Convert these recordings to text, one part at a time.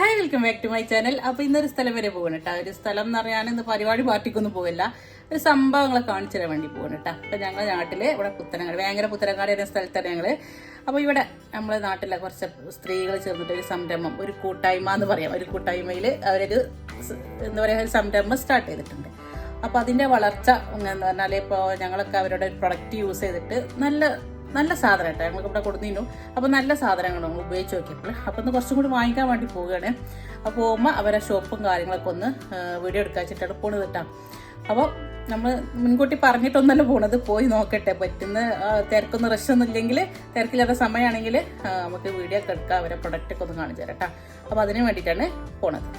Hi welcome back to my channel അപ്പോൾ ഇന്നൊരു സ്ഥലം വരെ പോകണം കേട്ടോ ഒരു സ്ഥലം എന്ന് പറയാൻ ഇന്ന് പരിപാടി പാർട്ടിക്കൊന്നും പോകില്ല ഒരു സംഭവങ്ങളെ കാണിച്ചു തരാൻ വേണ്ടി പോകണം കേട്ടോ അപ്പൊ ഞങ്ങളെ നാട്ടിൽ ഇവിടെ പുത്തനങ്ങാട് ഭയങ്കര പുത്തനങ്ങാട് എന്ന സ്ഥലത്താണ് ഞങ്ങൾ അപ്പോൾ ഇവിടെ നമ്മളെ നാട്ടിലെ കുറച്ച് സ്ത്രീകൾ ചേർന്നിട്ട് ഒരു സംരംഭം ഒരു കൂട്ടായ്മ എന്ന് പറയാം. ഒരു കൂട്ടായ്മയിൽ അവരൊരു എന്താ പറയുക ഒരു സംരംഭം സ്റ്റാർട്ട് ചെയ്തിട്ടുണ്ട്. അപ്പോൾ അതിന്റെ വളർച്ച എന്ന് പറഞ്ഞാൽ ഇപ്പോൾ ഞങ്ങളൊക്കെ അവരുടെ പ്രൊഡക്റ്റ് യൂസ് ചെയ്തിട്ട് നല്ല നല്ല സാധനം കേട്ടോ. ഞങ്ങൾക്ക് ഇവിടെ കൊടുത്തിരുന്നു അപ്പോൾ നല്ല സാധനങ്ങൾ നമ്മൾ ഉപയോഗിച്ച് നോക്കിയപ്പോൾ. അപ്പോൾ ഒന്ന് കുറച്ചും കൂടി വാങ്ങിക്കാൻ വേണ്ടി പോവുകയാണ്. അപ്പോൾ പോകുമ്പോൾ അവരെ ഷോപ്പും കാര്യങ്ങളൊക്കെ ഒന്ന് വീഡിയോ എടുക്കാൻ വെച്ചിട്ടാണ് പോണത് കേട്ടോ. അപ്പോൾ നമ്മൾ മുൻകൂട്ടി പറഞ്ഞിട്ടൊന്നല്ല പോണത്. പോയി നോക്കട്ടെ. പറ്റുന്ന തിരക്കൊന്നും റഷൊന്നും ഇല്ലെങ്കിൽ തിരക്കില്ലാത്ത സമയമാണെങ്കിൽ നമുക്ക് വീഡിയോ ഒക്കെ എടുക്കാം. അവരെ പ്രൊഡക്റ്റൊക്കെ ഒന്ന് കാണിച്ചു തരാം കേട്ടോ. അപ്പോൾ അതിന് വേണ്ടിയിട്ടാണ് പോണത്.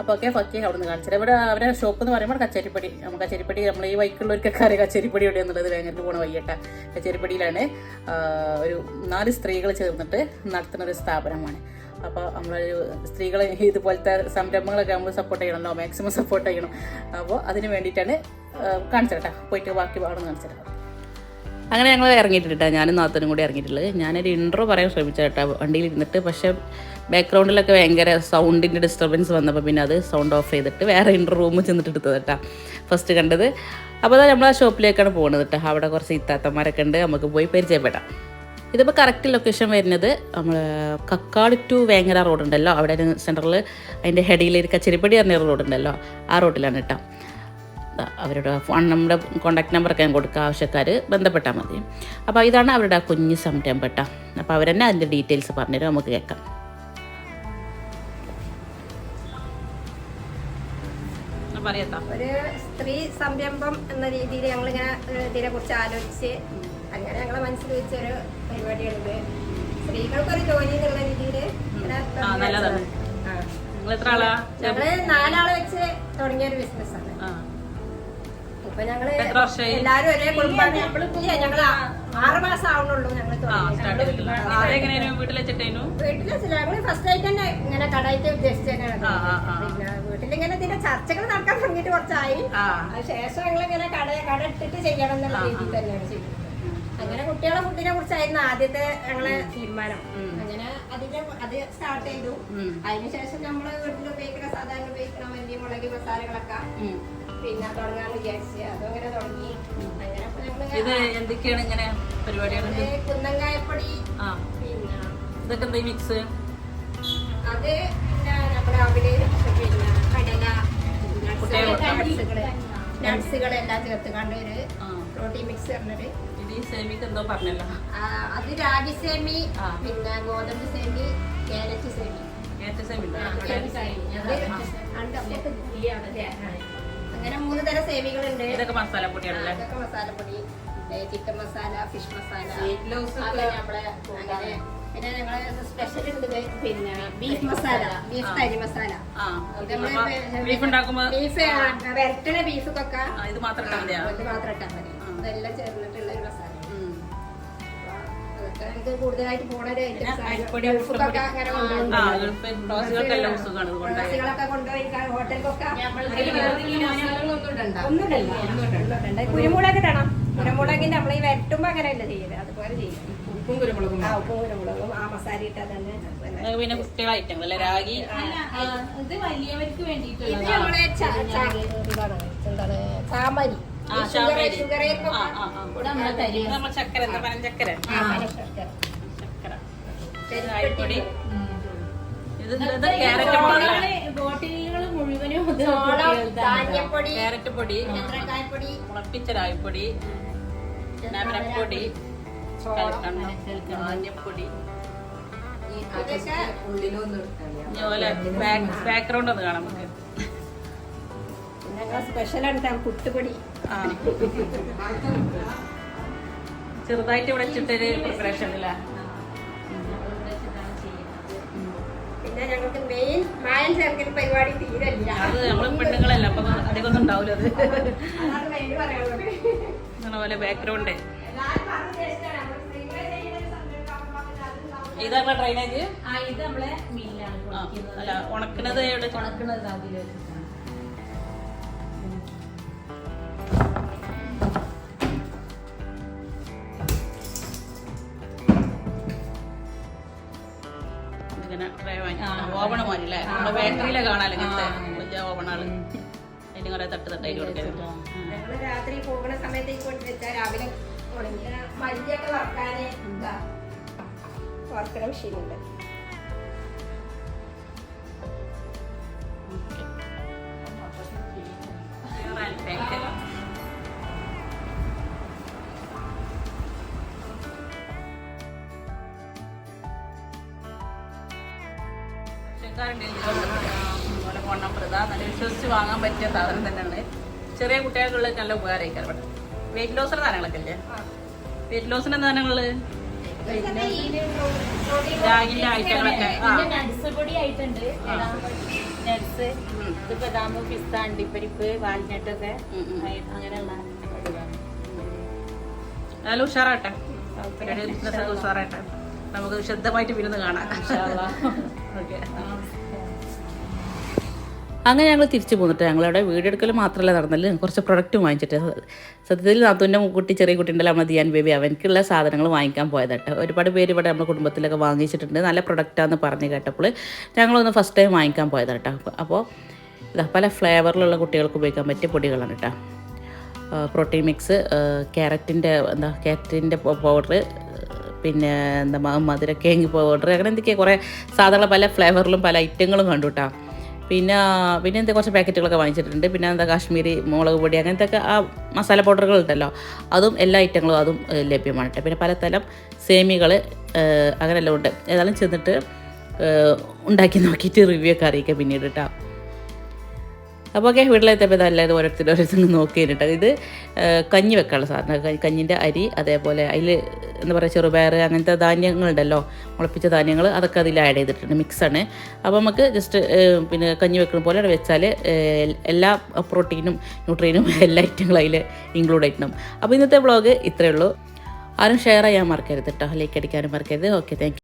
അപ്പോൾ ഒക്കെ ഫക്കി അവിടെ നിന്ന് കാണിച്ചത് ഇവിടെ അവരെ ഷോപ്പ് എന്ന് പറയുമ്പോൾ കച്ചേരിപ്പടി നമുക്ക് കച്ചേരിപ്പടി നമ്മൾ ഈ വൈക്കുള്ളവർക്കൊക്കെ അറിയാം. കച്ചേരിപ്പടി എവിടെ എന്നുള്ളത് വേങ്ങരത്ത് പോണ വയ്യട്ട കച്ചേരിപ്പടിയിലാണ് ഒരു നാല് സ്ത്രീകൾ ചേർന്നിട്ട് നടത്തുന്ന ഒരു സ്ഥാപനമാണ്. അപ്പോൾ നമ്മളൊരു സ്ത്രീകൾ ഇതുപോലത്തെ സംരംഭങ്ങളൊക്കെ നമ്മൾ സപ്പോർട്ട് ചെയ്യണമല്ലോ മാക്സിമം സപ്പോർട്ട് ചെയ്യണം. അപ്പോൾ അതിന് വേണ്ടിയിട്ടാണ് കാണിച്ചേട്ടാ പോയിട്ട് ബാക്കി അവിടെ കാണിച്ചേട്ടാ അങ്ങനെ ഞങ്ങൾ ഇറങ്ങിയിട്ടുണ്ട് ഞാനും നാത്തനും കൂടി ഇറങ്ങിയിട്ടുള്ളത്. ഞാനൊരു ഇൻട്രോ പറയാൻ ശ്രമിച്ച കേട്ടോ വണ്ടിയിൽ ഇരുന്നിട്ട് പക്ഷേ ബാക്ക്ഗ്രൗണ്ടിലൊക്കെ ഭയങ്കര സൗണ്ടിന്റെ ഡിസ്റ്റർബൻസ് വന്നപ്പോൾ പിന്നെ അത് സൗണ്ട് ഓഫ് ചെയ്തിട്ട് വേറെ ഇൻട്രോ റൂമിൽ ചെന്നിട്ട് എടുത്തത് കേട്ടോ ഫസ്റ്റ് കണ്ടത്. അപ്പോൾ അതാ നമ്മൾ ആ ഷോപ്പിലേക്കാണ് പോകുന്നത് കേട്ടോ അവിടെ കുറച്ച് ഇത്താത്തന്മാരൊക്കെ ഉണ്ട്. നമുക്ക് പോയി പരിചയപ്പെടാം. ഇതിപ്പോൾ കറക്റ്റ് ലൊക്കേഷൻ വരുന്നത് നമ്മൾ കക്കാട് ടു വേങ്ങര റോഡുണ്ടല്ലോ അവിടെ സെന്ററിൽ അതിന്റെ ഹെഡിയിൽ ഒരു കച്ചേരിപ്പടി പറഞ്ഞ റോഡുണ്ടല്ലോ ആ റോഡിലാണ് കേട്ടോ അവരുടെ ഫോൺ നമ്മുടെ കോൺടാക്ട് നമ്പറൊക്കെ ഞാൻ കൊടുക്കുക. ആവശ്യക്കാർ ബന്ധപ്പെട്ടാൽ മതി. അപ്പോൾ ഇതാണ് അവരുടെ ആ കുഞ്ഞ് സംരംഭം കേട്ടോ. അപ്പോൾ അവരെന്നെ അതിന്റെ ഡീറ്റെയിൽസ് പറഞ്ഞുതരും. നമുക്ക് കേൾക്കാം. ഒരു സ്ത്രീ സംരംഭം എന്ന രീതിയിൽ ഞങ്ങൾ ഇങ്ങനെ ഇതിനെ കുറിച്ച് ആലോചിച്ച് അങ്ങനെ ഞങ്ങളെ മനസ്സിൽ വെച്ച ഒരു പരിപാടിയാണിത് സ്ത്രീകൾക്കൊരു ജോലി എന്നുള്ള രീതിയിൽ ആ, നല്ലതാണ്. നിങ്ങൾ എത്ര ആളാ? ഞങ്ങൾ നാലാളെ വെച്ച് തുടങ്ങിയ ഒരു ബിസിനസ്സാണ് ഇപ്പൊ ഞങ്ങൾ എത്ര വർഷമായി? എല്ലാരും ഒരേ കുടുംബാണ് ഇല്ല, ഞങ്ങൾ ആറ് മാസം ആവണുള്ളൂ ഞങ്ങൾ ആ സ്റ്റാർട്ട് ചെയ്തിട്ടില്ല തുടങ്ങിയിട്ട്. ആദ്യം എങ്ങനെയായിരുന്നു? വീട്ടിൽ വെച്ചിട്ടേനു വീട്ടിൽ വെച്ചില്ല. ഞങ്ങൾ ഫസ്റ്റ് ആയിട്ട് തന്നെ ഇങ്ങനെ കടായിട്ട് ഉദ്ദേശിച്ചു ആ, ആ, ആ. പിന്നെ വീട്ടിലിങ്ങനെ ഇതിന്റെ ചർച്ചകൾ നടക്കാൻ തുടങ്ങിയിട്ട് കുറച്ചായി. ആ. ഞങ്ങൾ ഇങ്ങനെ കട കട ഇട്ടിട്ട് ചെയ്യണം എന്നുള്ള രീതിയിൽ തന്നെയാണ് ചെയ്യുന്നത് അങ്ങനെ കുട്ടികളെ ഫുഡിനെ കുറിച്ചായിരുന്നു ആദ്യത്തെ ഞങ്ങളെ തീരുമാനം. അങ്ങനെ അതിന്റെ അത് സ്റ്റാർട്ട് ചെയ്തു. അതിനുശേഷം നമ്മൾ വീട്ടിൽ ഉപയോഗിക്കുന്ന സാധാരണ ഉപയോഗിക്കുന്ന മല്ലി മുളക് മസാലകളൊക്കെ പിന്നെ തുടങ്ങാൻ വിചാരിച്ച് അതങ്ങനെ തുടങ്ങി. അങ്ങനെ ഇത് എന്തൊക്കെയാണ് ഇങ്ങനെ പരിപാടികൾ കുന്നങ്കായപ്പൊടി പിന്നെ ഇതൊക്കെ എന്താ മിക്സ് അത് പിന്നെ നമ്മുടെ അവിൽ പിന്നെ കടല നട്സുകൾ എല്ലാം ചേർത്ത് കണ്ടൊരു പ്രോട്ടീൻ മിക്സ് പറഞ്ഞൊരു ഈ സേമിക്ക് എന്തോ പറഞ്ഞല്ലോ. ആ, അത് രാഗി സേമി പിന്നെ ഗോതമ്പ് സേമി ക്യാരറ്റ് സേമി. കാരറ്റ് സേമി? ക്യാരറ്റ്. അങ്ങനെ മൂന്ന് തരം സേമികളുണ്ട്. ഇതൊക്കെ മസാലപ്പൊടിയാണല്ലേ അതൊക്കെ മസാലപ്പൊടി ചിക്കൻ മസാല ഫിഷ് മസാല. നമ്മളെ അങ്ങനെ പിന്നെ ഞങ്ങൾ സ്പെഷ്യൽ ഉണ്ട് പിന്നെ ബീഫ് മസാല. ബീഫ് തരി മസാല. ബീഫ് ഉണ്ടാക്കുമ്പോ ബീഫ് വരട്ടണ മാത്രം മതിയാ? ഇത് മാത്രം ഇട്ടാൽ മതി. ഇതെല്ലാം ചേർന്നിട്ടുള്ള ഒരു മസാല. കൂടുതലായിട്ട് പോണ ഒരു. അങ്ങനെ കൊണ്ടുപോകും. കൊണ്ടുപോയി ഹോട്ടലിലൊക്കെ കുരുമുളക് ഇടണം. കുരുമുളകിന്റെ നമ്മൾ ഈ വരട്ടുമ്പോ അങ്ങനെയല്ല ചെയ്യൽ? അതുപോലെ ചെയ്യും. ഉപ്പും കുരുമുളകും ആ ഉപ്പും കുരുമുളകും. ആ മസാല ഇട്ടാൽ തന്നെ പിന്നെ കുട്ടികളെ ഐറ്റങ്ങൾ അല്ലേ? രാഗി. ഇത് വലിയവർക്ക് വേണ്ടിയിട്ടുള്ള നമ്മളെ എന്താണ് ചാമരി ചക്കര എന്താ ചക്കര അരിപ്പൊടി. ക്യാരറ്റ് പൊടി. മുളപ്പിച്ച നവരപ്പൊടി കൽക്കണ്ടം. ധാന്യപ്പൊടി. ബാക്ക്ഗ്രൗണ്ട് ഒന്ന് കാണാം നമുക്ക്. പുട്ടുപൊടി. ചെറുതായിട്ട് ഇവിടെ പ്രിപ്പറേഷൻ അല്ലേ പിന്നെ ഞങ്ങൾക്ക് മെയിൻ മായം ചേർക്കൽ പരിപാടി തീരല്ല. അത് നമ്മൾ പെണ്ണുങ്ങളല്ല അപ്പൊ അധികം ഒന്നും ഉണ്ടാവില്ല അത് പോലെ ബാക്ക്ഗ്രൗണ്ട് ഇതാണ് ഡ്രൈനേജ് ആ ഇത് നമ്മളെ മില്ലാണ്. അല്ല ഉണക്കണത് എവിടെ ഉണക്കണത് ഇങ്ങനെ ആ ഓവൺ മോനല്ലേ നമ്മളെ ബേക്കറിയിലെ കാണാലോ ഇങ്ങനത്തെ വലിയ ഓവണാൾ അതിന് കുറെ തട്ട് തട്ടായിട്ട് കൊടുക്കലുണ്ട് ഞങ്ങൾ രാത്രി പോകുന്ന സമയത്തേക്ക് കൊണ്ട് വെച്ചാൽ രാവിലെ മല്ലിയൊക്കെ വറക്കാന് വറക്കണ മെഷീനുണ്ട് ഫോൺ നമ്പർ ഇതാ നല്ല വിശ്വസിച്ച് വാങ്ങാൻ പറ്റിയ സാധനം തന്നെയാണ് ചെറിയ കുട്ടികൾക്കുള്ള നല്ല ഉപകാരമായിരിക്കും അവിടെ വെയിറ്റ് ലോസിന്റെ സാധനങ്ങളൊക്കെ ഇല്ലേ വെയിറ്റ് ലോസിന്റെ സാധനങ്ങൾ രാഗിന്റെ ഐറ്റങ്ങളൊക്കെ ഇത് ബദാമ് പിസ്ത അണ്ടിപ്പരിപ്പ് വാൽനട്ട് ഒക്കെ അങ്ങനെയുള്ള ഉഷാറാട്ടെ ഉഷാറായിട്ടെ ഉഷാറാട്ടെ നമുക്ക് ശുദ്ധമായിട്ട് വിരുന്ന് കാണാം അങ്ങനെ ഞങ്ങൾ തിരിച്ചു പോന്നിട്ട് ഞങ്ങളവിടെ വീഡിയോ എടുക്കൽ മാത്രമല്ല നടന്നല്ലോ കുറച്ച് പ്രൊഡക്റ്റ് വാങ്ങിച്ചിട്ട്. സത്യത്തിൽ നാത്തൂന്റെ കുട്ടി ചെറിയ കുട്ടിന്റെ അമ്മ ദിയാൻ ബേബി. അവനക്കുള്ള സാധനങ്ങൾ വാങ്ങിക്കാൻ പോയതട്ടോ ഒരുപാട് പേര് ഇവിടെ നമ്മുടെ കുടുംബത്തിലൊക്കെ വാങ്ങിച്ചിട്ടുണ്ട്. നല്ല പ്രൊഡക്റ്റാന്ന് പറഞ്ഞ് കേട്ടപ്പോൾ ഞങ്ങളൊന്ന് ഫസ്റ്റ് ടൈം വാങ്ങിക്കാൻ പോയതാട്ടോ അപ്പോൾ ഇതാ പല ഫ്ലേവറിലുള്ള കുട്ടികൾക്ക് ഉപയോഗിക്കാൻ പറ്റിയ പൊടികളാണ് കേട്ടോ പ്രോട്ടീൻ മിക്സ് ക്യാരറ്റിന്റെ എന്താ ക്യാരറ്റിന്റെ പൗഡർ പിന്നെ എന്താ മധുരക്കേങ്ങി പൗഡർ അങ്ങനെ എന്തൊക്കെയാണ് കുറേ സാധാരണ പല ഫ്ലേവറിലും പല ഐറ്റങ്ങളും കണ്ടു കേട്ടോ പിന്നെ പിന്നെ എന്താ കുറച്ച് പാക്കറ്റുകളൊക്കെ വാങ്ങിച്ചിട്ടുണ്ട്. പിന്നെ എന്താ കാശ്മീരി മുളക് പൊടി അങ്ങനത്തെ ഒക്കെ ആ മസാല പൗഡറുകൾ ഉണ്ടല്ലോ. അതും എല്ലാ ഐറ്റങ്ങളും അതും ലഭ്യമാണ് പിന്നെ പലതരം സേമികൾ അങ്ങനെയെല്ലാം ഉണ്ട്. ഏതായാലും ചെന്നിട്ട് ഉണ്ടാക്കി നോക്കിയിട്ട് റിവ്യൂ ഒക്കെ അറിയിക്കാം പിന്നീട് കേട്ടോ അപ്പോൾ ഓക്കെ വീട്ടിലെത്തിയപ്പോൾ ഇതല്ലാതെ ഓരോരുത്തരും ഓരോരുത്തരും നോക്കി കേട്ടോ ഇത് കഞ്ഞി വെക്കാനുള്ള സാധനം. കഞ്ഞിന്റെ അരി അതേപോലെ അതിൽ എന്താ പറയുക ചെറുപയർ അങ്ങനത്തെ ധാന്യങ്ങളുണ്ടല്ലോ. മുളപ്പിച്ച ധാന്യങ്ങൾ അതൊക്കെ അതിൽ ആഡ് ചെയ്തിട്ടുണ്ട്. മിക്സാണ് അപ്പോൾ നമുക്ക് ജസ്റ്റ് പിന്നെ കഞ്ഞി വെക്കുന്ന പോലെ വെച്ചാൽ എല്ലാ പ്രോട്ടീനും ന്യൂട്രീനും എല്ലാ ഐറ്റങ്ങളും അതിൽ ഇൻക്ലൂഡ് ആയിട്ടുണ്ടാവും അപ്പോൾ ഇന്നത്തെ വ്ളോഗ് ഇത്രയേ ഉള്ളൂ. ആരും ഷെയർ ചെയ്യാൻ മറക്കരുത് കേട്ടോ ലൈക്ക് അടിക്കാനും മറക്കരുത്. Okay thank